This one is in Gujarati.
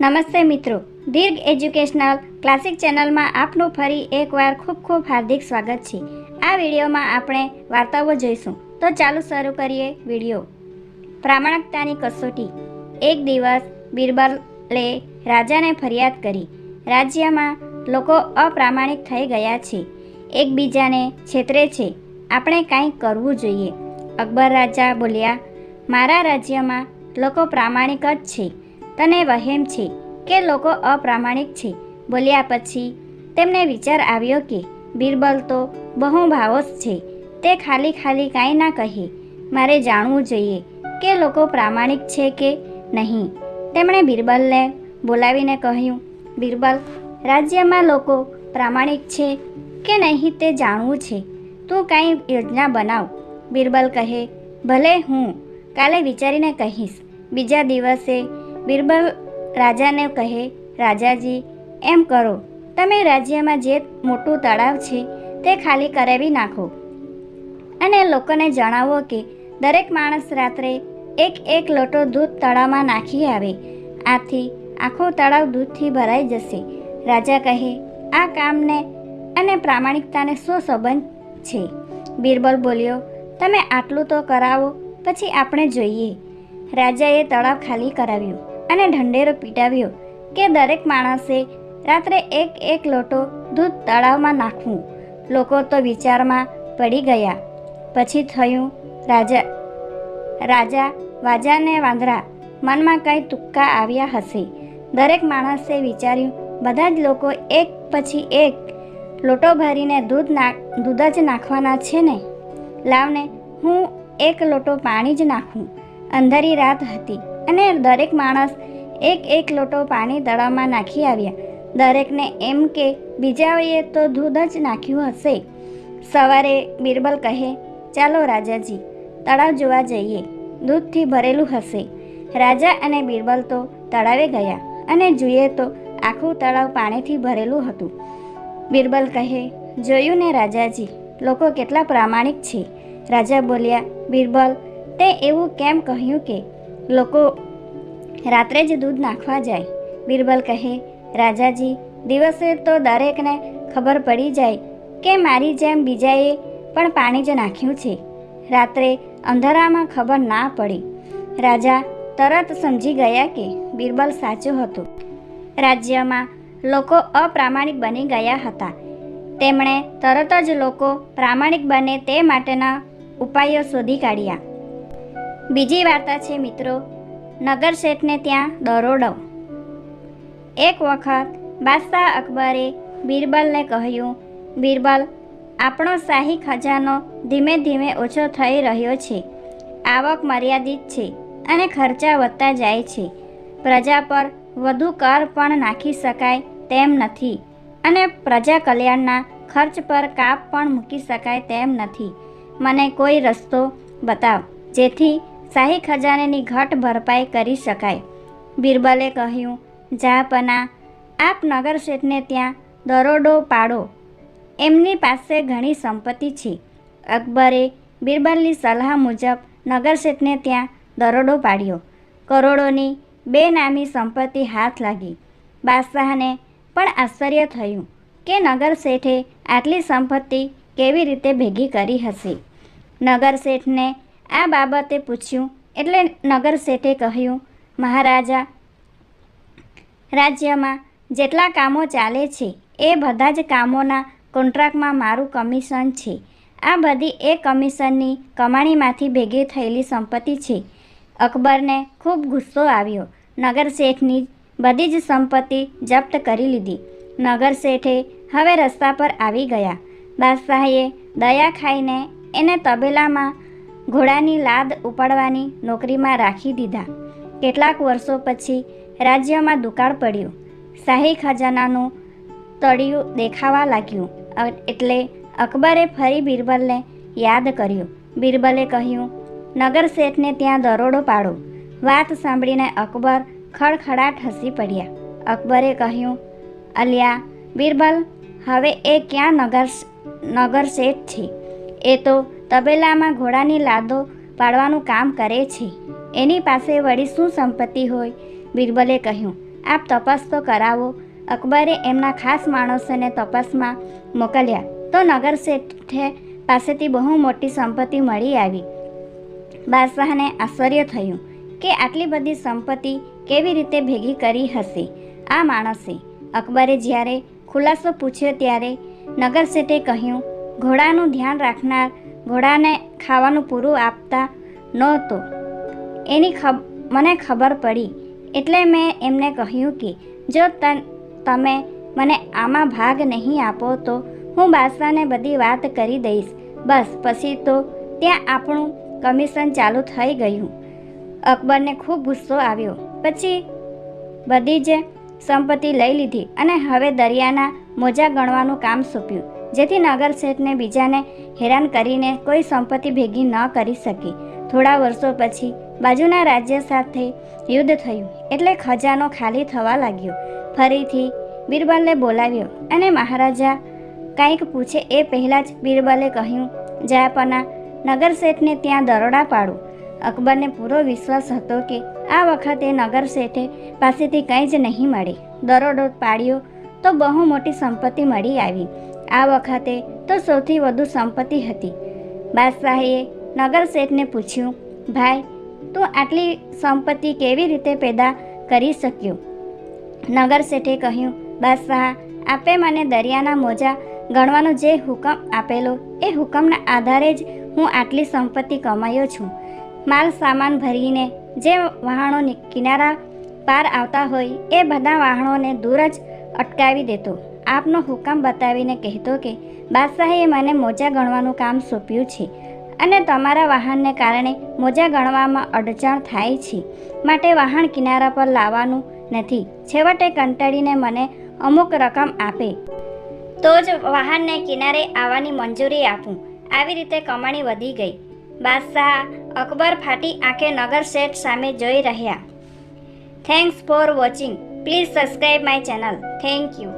નમસ્તે મિત્રો. દીર્ઘ એજ્યુકેશનલ ક્લાસિક ચેનલમાં આપનું ફરી એકવાર ખૂબ ખૂબ હાર્દિક સ્વાગત છે. આ વિડીયોમાં આપણે વાર્તાઓ જોઈશું. તો ચાલુ શરૂ કરીએ વીડિયો. પ્રામાણિકતાની કસોટી. એક દિવસ બિરબલે રાજાને ફરિયાદ કરી. રાજ્યમાં લોકો અપ્રામાણિક થઈ ગયા છે. એકબીજાને છેતરે છે. આપણે કાંઈક કરવું જોઈએ. અકબર રાજા બોલ્યા, મારા રાજ્યમાં લોકો પ્રામાણિક જ છે. તને વહેમ છે કે લોકો અપ્રામાણિક છે? બોલ્યા પછી તેમને વિચાર આવ્યો કે બિરબલ તો બહુ ભાવસ છે. તે ખાલી ખાલી કાંઈ ના કહે. મારે જાણવું જોઈએ કે લોકો પ્રામાણિક છે કે નહીં? તેમણે બિરબલને બોલાવીને કહ્યું, બિરબલ, રાજ્યમાં લોકો પ્રામાણિક છે કે નહીં તે જાણવું છે. તું કાંઈ યોજના બનાવ. બિરબલ કહે, ભલે હું કાલે વિચારીને કહીશ. બીજા દિવસે બિરબલ રાજાને કહે, રાજાજી, એમ કરો. તમે રાજ્યમાં જે મોટું તળાવ છે, તે ખાલી કરાવી નાખો. અને લોકોને જણાવો કે, દરેક માણસ રાત્રે એક એક લોટો દૂધ તળાવમાં નાખી આવે. આથી આખો તળાવ દૂધથી ભરાઈ જશે. રાજા કહે, આ કામને અને પ્રામાણિકતાને શું સંબંધ છે? બિરબલ બોલ્યો, તમે આટલું તો કરાવો, પછી આપણે જોઈએ. રાજાએ તળાવ ખાલી કરાવ્યું. અને ઢંઢેરો પીટાવ્યો કે દરેક માણસે રાત્રે એક એક લોટો દૂધ તળાવમાં નાખવું. લોકો તો વિચારમાં પડી ગયા. પછી થયું રાજા રાજા વાજાને વાંદરા. મનમાં કંઈ તુક્કા આવ્યા હશે. દરેક માણસે વિચાર્યું, બધા જ લોકો એક પછી એક લોટો ભરીને દૂધ નાખ દૂધ જ નાખવાના છે ને? લાવને હું એક લોટો પાણી જ નાખું. અંધારી રાત હતી. અને દરેક માણસ એક એક લોટો પાણી તળાવમાં નાખી આવ્યા. દરેકને એમ કે, બીજાઓએ તો દૂધ જ નાખ્યું હશે. સવારે બિરબલ કહે, ચાલો રાજાજી, તળાવ જોવા જઈએ. દૂધથી ભરેલું હશે. રાજા અને બિરબલ તો તળાવે ગયા અને જોઈએ તો આખું તળાવ પાણીથી ભરેલું હતું. બિરબલ કહે, જોયું ને રાજાજી, લોકો કેટલા પ્રામાણિક છે. રાજા બોલ્યા, બિરબલ, તે એવું કેમ કહ્યું કે લોકો રાત્રે જ દૂધ નાખવા જાય. બિરબલ કહે, રાજાજી, દિવસે તો દરેકને ખબર પડી જાય કે મારી જેમ બીજાએ પણ પાણી જ નાખ્યું છે. રાત્રે અંધારામાં ખબર ના પડી. રાજા તરત સમજી ગયા કે બિરબલ સાચું હતું. રાજ્યમાં લોકો અપ્રામાણિક બની ગયા હતા. તેમણે તરત જ લોકો પ્રામાણિક બને તે માટેના ઉપાયો શોધી કાઢ્યા. બીજી વાર્તા છે મિત્રો, નગર શેઠને ત્યાં દરોડો. એક વખત બાદશાહ અકબરે બિરબલને કહ્યું, બિરબલ, આપણો શાહી ખજાનો ધીમે ધીમે ઓછો થઈ રહ્યો છે. આવક મર્યાદિત છે અને ખર્ચા વધતા જાય છે. પ્રજા પર વધુ કર પણ નાખી શકાય તેમ નથી અને પ્રજા કલ્યાણના ખર્ચ પર કાપ પણ મૂકી શકાય તેમ નથી. મને કોઈ રસ્તો બતાવ, જેથી શાહી ખજાનેની ઘટ ભરપાઈ કરી શકાય. બિરબલે કહ્યું જાપના આપ નગર શેઠને ત્યાં દરોડો પાડો. એમની પાસે ઘણી સંપત્તિ છે. અકબરે બિરબલની સલાહ મુજબ નગરશેઠને ત્યાં દરોડો પાડ્યો. કરોડોની બેનામી સંપત્તિ હાથ લાગી. બાદશાહને પણ આશ્ચર્ય થયું કે નગરશેઠે આટલી સંપત્તિ કેવી રીતે ભેગી કરી હશે. નગર શેઠને આ બાબતે પૂછ્યું એટલે નગર શેઠે કહ્યું, મહારાજા, રાજ્યમાં જેટલા કામો ચાલે છે, એ બધા જ કામોના કોન્ટ્રાક્ટમાં મારું કમિશન છે. આ બધી એ કમિશનની કમાણીમાંથી ભેગી થયેલી સંપત્તિ છે. અકબરને ખૂબ ગુસ્સો આવ્યો. નગર શેઠની બધી જ સંપત્તિ જપ્ત કરી લીધી. નગર શેઠે હવે રસ્તા પર આવી ગયા. બાદશાહે દયા ખાઈને એને તબેલામાં ઘોડાની લાદ ઉપાડવાની નોકરીમાં રાખી દીધા. કેટલાક વર્ષો પછી રાજ્યમાં દુકાળ પડ્યું. શાહી ખજાનાનું તળિયું દેખાવા લાગ્યું. એટલે અકબરે ફરી બિરબલને યાદ કર્યું. બિરબલે કહ્યું, નગર શેઠને ત્યાં દરોડો પાડો. વાત સાંભળીને અકબર ખડખડાટ હસી પડ્યા. અકબરે કહ્યું, અલ્યા, બિરબલ, હવે એ ક્યાં નગર નગર શેઠ છે? એ તો તબેલામાં ઘોડાની લાદો પાડવાનું કામ કરે છે. એની પાસે વળી શું સંપત્તિ હોય? બિરબલે કહ્યું, આપ તપાસ તો કરાવો. અકબરે એમના ખાસ માણસોને તપાસમાં મોકલ્યા. તો નગર શેઠે પાસેથી બહુ મોટી સંપત્તિ મળી આવી. બાદશાહને આશ્ચર્ય થયું કે આટલી બધી સંપત્તિ કેવી રીતે ભેગી કરી હશે આ માણસે. અકબરે જ્યારે ખુલાસો પૂછ્યો ત્યારે નગર શેઠે કહ્યું, ઘોડાનું ધ્યાન રાખનાર ઘોડાને ખાવાનું પૂરું આપતા નહોતો. એની મને ખબર પડી. એટલે મેં એમને કહ્યું કે, જો તમે મને આમાં ભાગ નહીં આપો તો હું બાદશાહને બધી વાત કરી દઈશ. બસ, પછી તો ત્યાં આપણું કમિશન ચાલુ થઈ ગયું. અકબરને ખૂબ ગુસ્સો આવ્યો. પછી બધી જ સંપત્તિ લઈ લીધી અને હવે દરિયાના મોજા ગણવાનું કામ સોંપ્યું. જેથી નગર બીજાને હેરાન કરીને કોઈ સંપત્તિ ભેગી ન કરી શકે. થોડા વર્ષો પછી બાજુના રાજ્ય સાથે યુદ્ધ થયું એટલે ખજાનો ખાલી થવા લાગ્યો. ફરીથી બિરબલને બોલાવ્યો અને મહારાજા કંઈક પૂછે એ પહેલાં જ બિરબલે કહ્યું જયાપના નગર શેઠને ત્યાં દરોડા પાડો. અકબરને પૂરો વિશ્વાસ હતો કે આ વખતે નગર શેઠે પાસેથી કંઈ જ નહીં મળે. દરોડો પાડ્યો તો બહુ મોટી સંપત્તિ મળી આવી. આ વખતે તો સૌથી વધુ સંપત્તિ હતી. બાદશાહીએ નગર શેઠને પૂછ્યું, ભાઈ, તું આટલી સંપત્તિ કેવી રીતે પેદા કરી શક્યો? નગર શેઠે કહ્યું, બાદશાહ, આપે મને દરિયાના મોજા ગણવાનો જે હુકમ આપેલો એ હુકમના આધારે જ હું આટલી સંપત્તિ કમાયો છું. માલ સામાન ભરીને જે વાહણો કિનારા પાર આવતા હોય એ બધા વાહણોને દૂર જ અટકાવી દેતો. આપનો હુકમ બતાવીને કહેતો કે, બાદશાહે મને મોજા ગણવાનું કામ સોંપ્યું છે અને તમારા વાહનને કારણે મોજા ગણવામાં અડચણ થાય છે. માટે વાહન કિનારા પર લાવવાનું નથી. છેવટે કંટાળીને મને અમુક રકમ આપે. તો જ વાહનને કિનારે આવવાની મંજૂરી આપું. આવી રીતે કમાણી વધી ગઈ. બાદશાહ અકબર ફાટી આંખે નગર શેઠ સામે જોઈ રહ્યા. Thanks for watching please subscribe my channel thank you